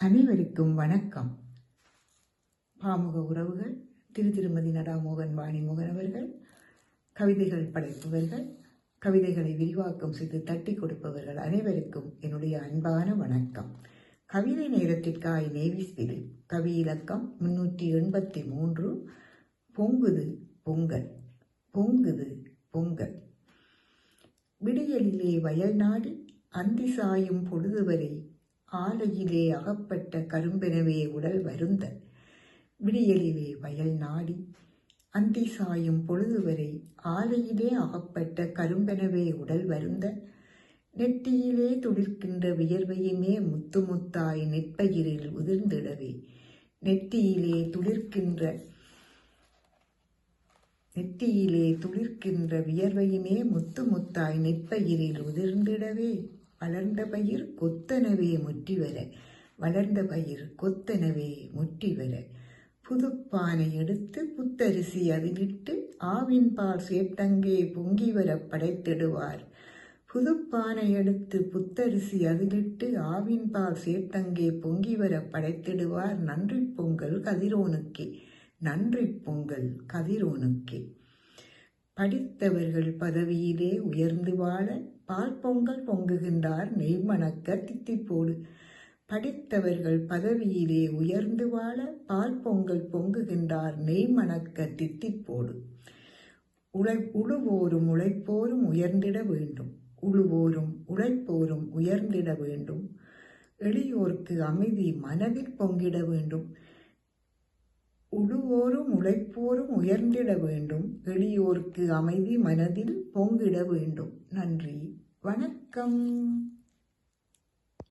அனைவருக்கும் வணக்கம். பாமுக உறவுகள் திரு திருமதி நடாமோகன் வாணிமோகன் அவர்கள் கவிதைகள் படைப்பவர்கள் கவிதைகளை விரிவாக்கம் செய்து தட்டி கொடுப்பவர்கள் அனைவருக்கும் என்னுடைய அன்பான வணக்கம். கவிதை நேரத்திற்காய் நேவிஸ்திரு கவி இலக்கம் முன்னூற்றி எண்பத்தி மூன்று பொங்குது பொங்கல் பொங்குது பொங்கல். விடியலிலே வயல் நாடி அந்தி சாயும் பொழுதுவரை ஆலையிலே அகப்பட்ட கரும்பெனவே உடல் வருந்த விடியலிலே வயல் நாடி அந்தி சாயும் பொழுதுவரை ஆலையிலே அகப்பட்ட கரும்பெனவே உடல் வருந்த நெட்டியிலே துளிர்க்கின்ற வியர்வையுமே முத்து முத்தாய் நெற்பயிரில் உதிர்ந்திடவே. நெட்டியிலே துளிர்க்கின்ற நெட்டியிலே துளிர்க்கின்ற வியர்வையுமே முத்து முத்தாய் நெற்பயிரில் உதிர்ந்திடவே. வளர்ந்த பயிர் கொத்தனவே முற்றி வர வளர்ந்த பயிர் கொத்தனவே முற்றி வர புதுப்பானை எடுத்து புத்தரிசி அதிலிட்டு ஆவின் பால் சேட்டங்கே பொங்கி வர படைத்திடுவார். புதுப்பானை எடுத்து புத்தரிசி அதிலிட்டு ஆவின் பால் சேட்டங்கே பொங்கி வர படைத்திடுவார். நன்றி பொங்கல் கதிரோனுக்கே நன்றி பொங்கல் கதிரோனுக்கே. படித்தவர்கள் பதவியிலே உயர்ந்து வாழ பால் பொங்கல் பொங்குகின்றார் நெய்மணக்க தித்திப்போடு படித்தவர்கள் பதவியிலே உயர்ந்து வாழ பால் பொங்கல் பொங்குகின்றார் நெய்மணக்க தித்திப்போடு உழை உழுவோரும் உழைப்போரும் உயர்ந்திட வேண்டும். உழுவோரும் உழைப்போரும் உயர்ந்திட வேண்டும். எளியோர்க்கு அமைதி மனதில் பொங்கிட வேண்டும். உழுவோரும் உழைப்போரும் உயர்ந்திட வேண்டும். எளியோர்க்கு அமைதி மனதில் பொங்கிட வேண்டும். நன்றி. வணக்கம்.